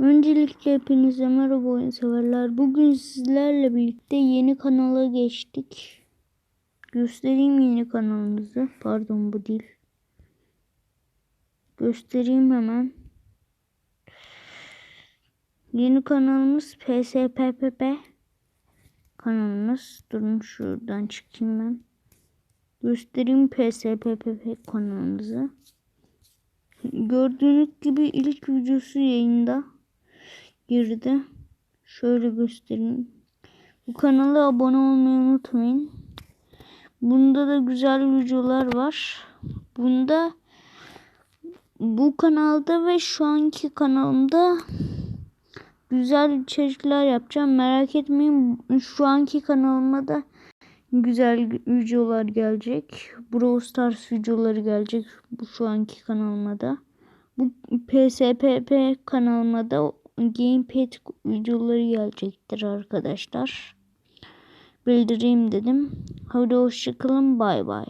Öncelikle hepinize merhaba oyun severler. Bugün sizlerle birlikte yeni kanala geçtik. Göstereyim yeni kanalımızı. Pardon bu değil. Göstereyim hemen. Yeni kanalımız PSPPP kanalımız. Durun şuradan çıkayım ben. Göstereyim PSPPP kanalımızı. Gördüğünüz gibi ilk videosu yayında girdi. Şöyle göstereyim. Bu kanala abone olmayı unutmayın. Bunda da güzel videolar var. Bunda bu kanalda ve şu anki kanalımda güzel içerikler yapacağım. Merak etmeyin. Şu anki kanalıma da güzel videolar gelecek. Brawl Stars videoları gelecek bu şu anki kanalıma da. Bu PSPP kanalıma da gamepad videoları gelecektir arkadaşlar. Bildireyim dedim. Hadi hoşçakalın. Bay bay.